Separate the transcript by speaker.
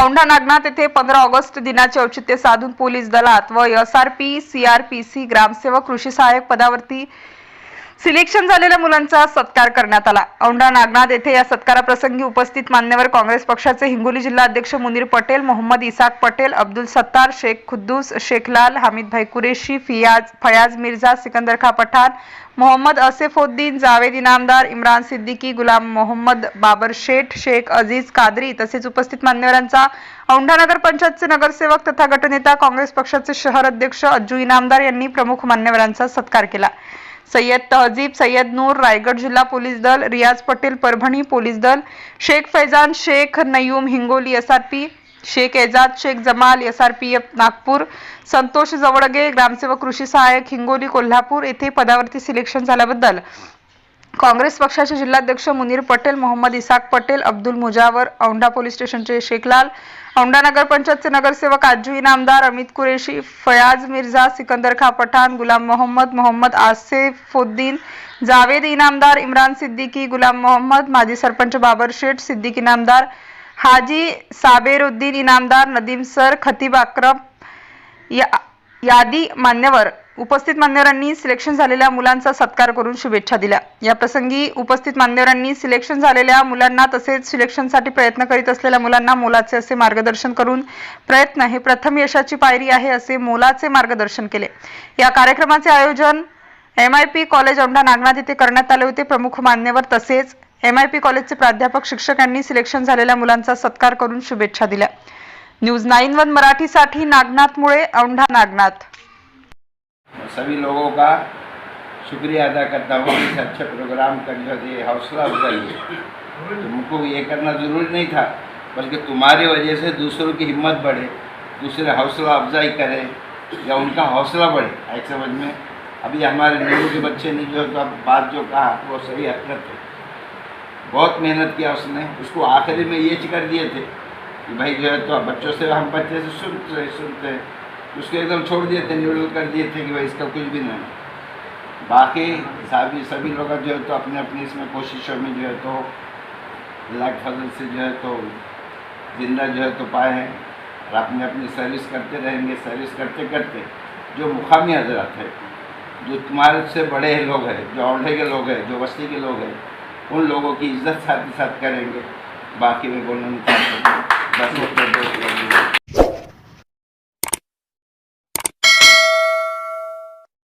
Speaker 1: औंढा नागनाथ येथे पंधरा ऑगस्ट दिनाचे औचित्य साधून पोलीस दलात व S R P C R P C ग्रामसेवक कृषी सहाय्यक पदावरती सिलेक्शन झालेल्या मुलांचा सत्कार करण्यात आला. औंढा नागनाथ येथे या सत्काराप्रसंगी उपस्थित मान्यवर काँग्रेस पक्षाचे हिंगोली जिल्हा अध्यक्ष मुनीर पटेल मोहम्मद इसाक पटेल अब्दुल सत्तार शेख खुद्दूस शेखलाल हामिद भाई कुरेशी फियाज फयाज मिर्झा सिकंदर खा पठाण मोहम्मद असेफोद्दीन जावेद इनामदार इम्रान सिद्दीकी गुलाम मोहम्मद बाबर शेठ शेख अजीज कादरी तसेच उपस्थित मान्यवरांचा औंढा नगर पंचायतचे नगरसेवक तथा गटनेता काँग्रेस पक्षाचे शहर अध्यक्ष अज्जू इनामदार यांनी प्रमुख मान्यवरांचा सत्कार केला. सय्यद तहजीब सय्यद नूर रायगड जिल्हा पोलीस दल रियाज पटेल परभणी पोलीस दल Shaikh Faizan Shaikh Nayum Hingoli S R P Shaikh Ejaz Shaikh Jamal S R P F Nagpur Santosh Jawalge ग्रामसेवक कृषी सहाय्यक हिंगोली कोल्हापूर येथे पदावरती सिलेक्शन झाल्याबद्दल काँग्रेस पक्षाचे जिल्हाध्यक्ष मुनीर पटेल मोहम्मद इसाक पटेल अब्दुल मुजावर औंढा पोलीस स्टेशनचे शेखलाल औंढा नगर पंचायतचे नगरसेवक आजू इनामदार अमित कुरेशी फयाज मिर्झा सिकंदर खा पठाण गुलाम मोहम्मद मोहम्मद आसेफुद्दीन जावेद इनामदार इम्रान सिद्दीकी गुलाम मोहम्मद माजी सरपंच बाबर शेठ सिद्दीक इनामदार हाजी साबेरुद्दीन इनामदार नदीम सर खतीब अक्रम या यादी मान्यवर उपस्थित मान्यवरांनी सिलेक्शन झालेल्या मुलांचा सत्कार करून शुभेच्छा दिल्या. या प्रसंगी उपस्थित मान्यवरांनी सिलेक्शन झालेल्या मुलांना तसेच सिलेक्शनसाठी प्रयत्न करीत असलेल्या मुलांना मोलाचे असे मार्गदर्शन करून प्रयत्न हे प्रथम यशाची पायरी आहे असे मोलाचे मार्गदर्शन केले. या कार्यक्रमाचे आयोजन M I P college Aundha Nagnath येथे करण्यात आले होते. प्रमुख मान्यवर तसेच एम आय पी कॉलेजचे प्राध्यापक शिक्षकांनी सिलेक्शन झालेल्या मुलांचा सत्कार करून शुभेच्छा दिल्या. न्यूज नाईन वन मराठीसाठी नागनाथमुळे औंढा नागनाथ.
Speaker 2: सभी लोगों का शुक्रिया अदा करता हूँ इस अच्छे प्रोग्राम का जो है हौसला अफजाई है। तुमको ये करना ज़रूरी नहीं था, बल्कि तुम्हारी वजह से दूसरों की हिम्मत बढ़े, दूसरे हौसला अफजाई करें, या उनका हौसला बढ़े ऐसे समझ में? अभी हमारे नीरू के बच्चे ने जो तो बात जो कहा, वो सही हरकत है। बहुत मेहनत किया उसने, उसको आखिरी में ये कर दिए थे कि भाई जो है तो बच्चों से हम बच्चे से सुनते सुनते उसको एकदम छोड़ दिए थे न्यूडल कर दिए थे कि भाई इसका कुछ भी नहीं। बाकी सभी सभी लोग जो है तो अपने अपने इसमें कोशिशों में जो है तो के फजल से जो है तो ज़िंदा जो है तो पाए हैं। और अपने अपनी सर्विस करते रहेंगे सर्विस करते करते जो मुकामी हज़रत है, जो तुम्हारे से बड़े लोग हैं, जो औंढे के लोग हैं, जो बस्ती के लोग हैं, उन लोगों की इज़्ज़त साथ ही साथ करेंगे। बाकी में बोलना नहीं चाहता। बस